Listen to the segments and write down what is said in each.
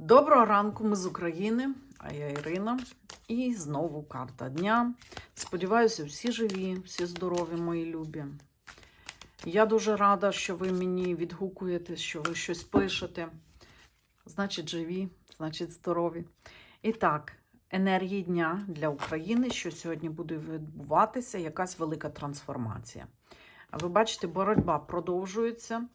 Доброго ранку, ми з України, а я Ірина. І знову карта дня. Сподіваюся, всі живі, всі здорові, мої любі. Я дуже рада, що ви мені відгукуєте, що ви щось пишете. Значить, живі, значить, здорові. І так, енергії дня для України, що сьогодні буде відбуватися, якась велика трансформація. Ви бачите, боротьба продовжується.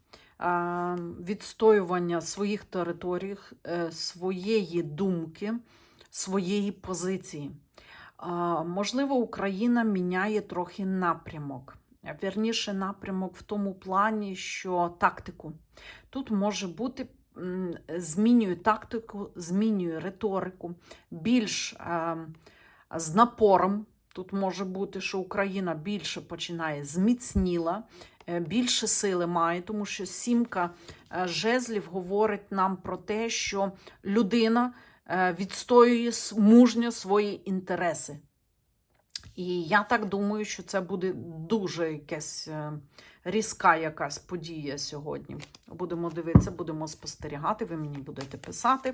Відстоювання своїх територій, е, своєї думки, своєї позиції. Можливо, Україна міняє трохи напрямок. Вірніше, напрямок в тому плані, що тактику. Тут може бути, змінює тактику, змінює риторику, більш е, з напором. Тут може бути, що Україна більше починає зміцніла, більше сили має, тому що сімка е, жезлів говорить нам про те, що людина е, відстоює мужньо свої інтереси. І я так думаю, що це буде дуже якась е, різка якась подія сьогодні. Будемо дивитися, будемо спостерігати. Ви мені будете писати,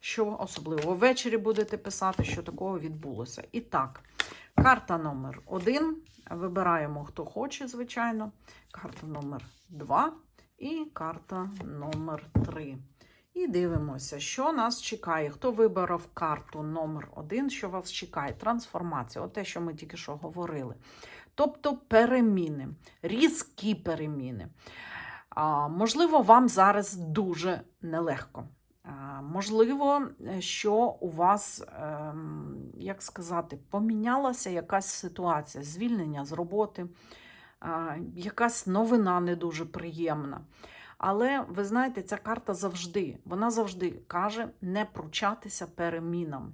що особливо ввечері будете писати, що такого відбулося. І так, карта номер один. Вибираємо, хто хоче, звичайно. Карта номер два і карта номер три. І дивимося, що нас чекає. Хто вибрав карту номер один, що вас чекає? Трансформація, от те, що ми тільки що говорили. Тобто переміни, різкі переміни. А, можливо, вам зараз дуже нелегко. Можливо, е, що у вас, ем, як сказати, помінялася якась ситуація, звільнення з роботи, якась новина не дуже приємна. Але ви знаєте, ця карта завжди, вона завжди каже не пручатися перемінам.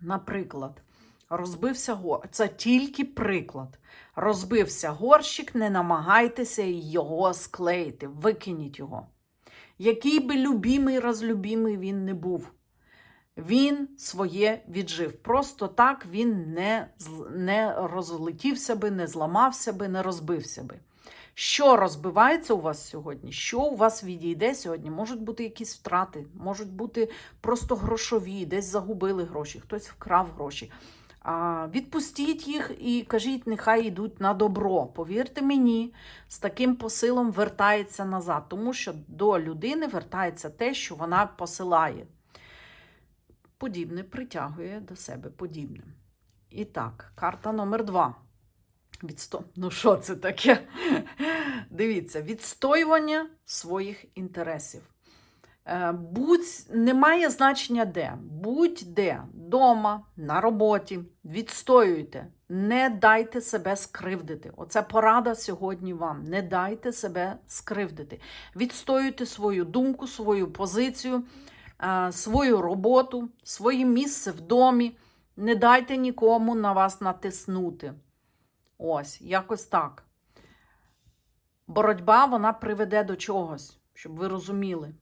Наприклад, розбився горщик. Це тільки приклад. Розбився горщик, не намагайтеся його склеїти, викиніть його. Який би любімий, розлюбімий він не був. Він своє віджив. Просто так він не, не розлетівся би, не зламався би, не розбився би. Що розбивається у вас сьогодні? Що у вас відійде сьогодні? Можуть бути якісь втрати, можуть бути просто грошові, десь загубили гроші, хтось вкрав гроші. Відпустіть їх і кажіть, нехай йдуть на добро. Повірте мені, з таким посилом вертається назад, тому що до людини вертається те, що вона посилає. Подібне притягує до себе подібне. І так, карта номер два. Відсто... Ну, що це таке? Дивіться, відстоювання своїх інтересів. Е, Будь немає значення де. Будь-де, дома, на роботі. Відстоюйте, не дайте себе скривдити. Оце порада сьогодні вам. Не дайте себе скривдити. Відстоюйте свою думку, свою позицію, е, свою роботу, своє місце в домі. Не дайте нікому на вас натиснути. Ось, якось так. Боротьба вона приведе до чогось, щоб ви розуміли.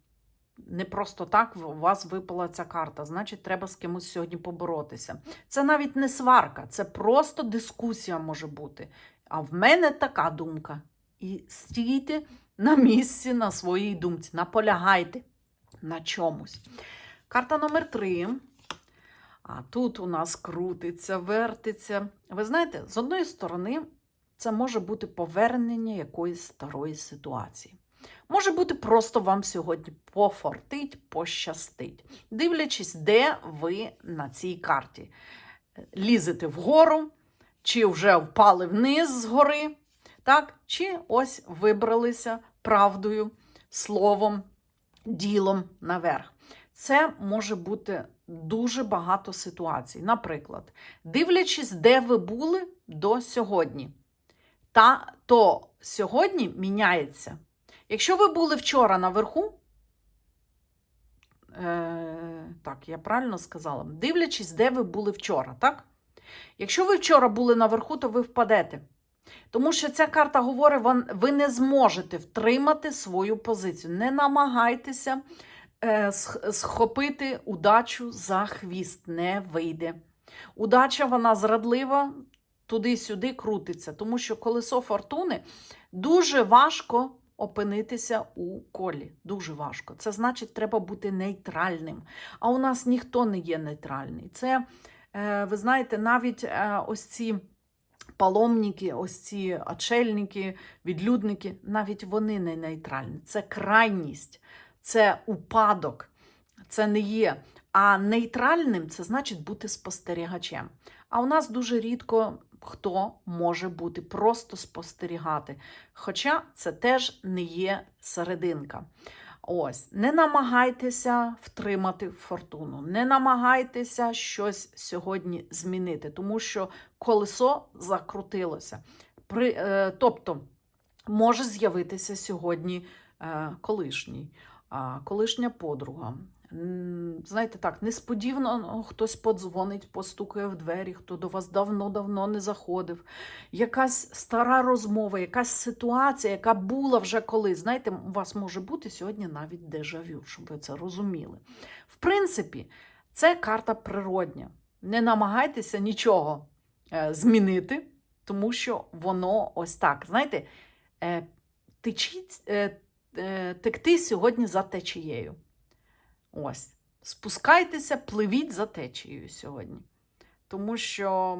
Не просто так у вас випала ця карта, значить, треба з кимось сьогодні поборотися. Це навіть не сварка, це просто дискусія може бути. А в мене така думка. І стійте на місці на своїй думці, наполягайте на чомусь. Карта номер три. А тут у нас крутиться, вертиться. Ви знаєте, з одної сторони, це може бути повернення якоїсь старої ситуації. Може бути, просто вам сьогодні пофортить, пощастить. Дивлячись, де ви на цій карті. Лізете вгору, чи вже впали вниз з гори, так? чи ось вибралися правдою, словом, ділом наверх. Це може бути дуже багато ситуацій. Наприклад, дивлячись, де ви були до сьогодні, та то сьогодні міняється. Якщо ви були вчора наверху, е, так, я правильно сказала, дивлячись, де ви були вчора, так? Якщо ви вчора були наверху, то ви впадете. Тому що ця карта говорить, ви не зможете втримати свою позицію. Не намагайтеся е, схопити удачу за хвіст, не вийде. Удача, вона зрадлива, туди-сюди крутиться, тому що колесо фортуни дуже важко опинитися у колі. Дуже важко. Це значить, треба бути нейтральним. А у нас ніхто не є нейтральний. Це, е, ви знаєте, навіть е, ось ці паломники, ось ці очельники, відлюдники, навіть вони не нейтральні. Це крайність, це упадок, це не є. А нейтральним це значить бути спостерігачем. А у нас дуже рідко хто може бути просто спостерігати. Хоча це теж не є серединка. Ось, не намагайтеся втримати фортуну, не намагайтеся щось сьогодні змінити, тому що колесо закрутилося. При, е, тобто, може з'явитися сьогодні е, колишній, а, колишня подруга. Знаєте, так, несподівано ну, хтось подзвонить, постукає в двері, хто до вас давно-давно не заходив. Якась стара розмова, якась ситуація, яка була вже колись. Знаєте, у вас може бути сьогодні навіть дежавю, щоб ви це розуміли. В принципі, це карта природня. Не намагайтеся нічого е, змінити, тому що воно ось так. Знаєте, е, течіть, е, текти сьогодні за течією. Ось. Спускайтеся, пливіть за течією сьогодні. Тому що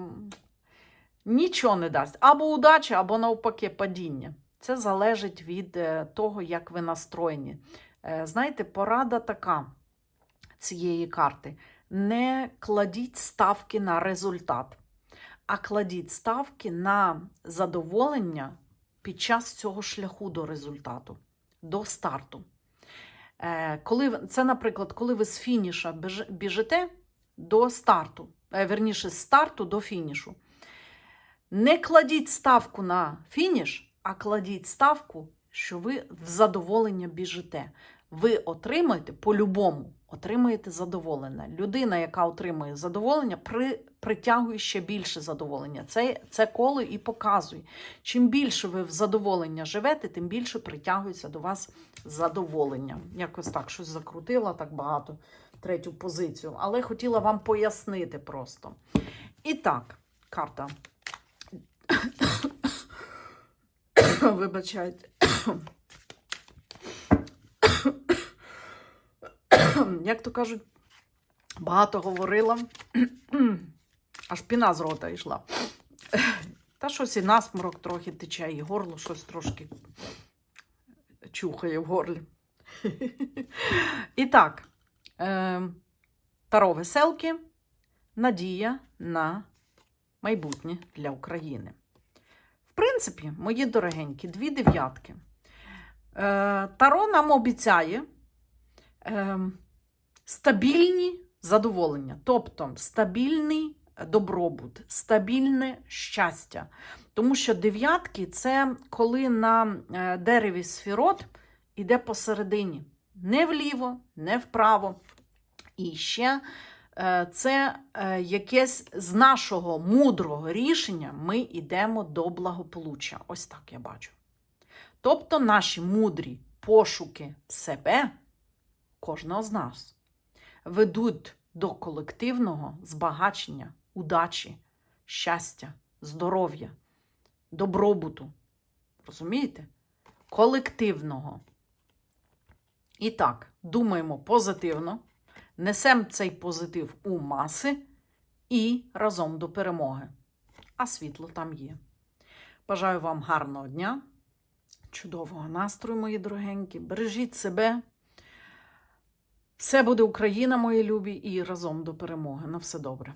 нічого не дасть. Або удача, або навпаки падіння. Це залежить від е, того, як ви настроєні. Е, Знаєте, порада така цієї карти. Не кладіть ставки на результат, а кладіть ставки на задоволення під час цього шляху до результату, до старту. Е, Коли, це, наприклад, коли ви з фініша біжите до старту, е, верніше, з старту до фінішу. Не кладіть ставку на фініш, а кладіть ставку, що ви в задоволення біжите. Ви отримаєте по-любому, отримаєте задоволення. Людина, яка отримує задоволення, при, притягує ще більше задоволення. Це, це коло і показує. Чим більше ви в задоволення живете, тим більше притягується до вас задоволення. Якось так щось закрутила так багато третю позицію, але хотіла вам пояснити просто. І так, карта. Вибачайте. Як то кажуть, багато говорила, аж піна з рота йшла. Та щось і насморок трохи тече, і горло щось трошки чухає в горлі. І так, е, Таро веселки, надія на майбутнє для України. В принципі, мої дорогенькі, дві дев'ятки. Е, Таро нам обіцяє е, стабільні задоволення, тобто стабільний добробут, стабільне щастя. Тому що дев'ятки це коли на е, дереві сфірот іде посередині. Не вліво, не вправо. І ще е, це е, якесь з нашого мудрого рішення ми йдемо до благополуччя. Ось так я бачу. Тобто наші мудрі пошуки себе, кожного з нас, ведуть до колективного збагачення, удачі, щастя, здоров'я, добробуту. Розумієте? Колективного. І так, думаємо позитивно, несемо цей позитив у маси і разом до перемоги. А світло там є. Бажаю вам гарного дня, чудового настрою, мої дорогенькі. Бережіть себе. Все буде Україна, мої любі, і разом до перемоги. На все добре.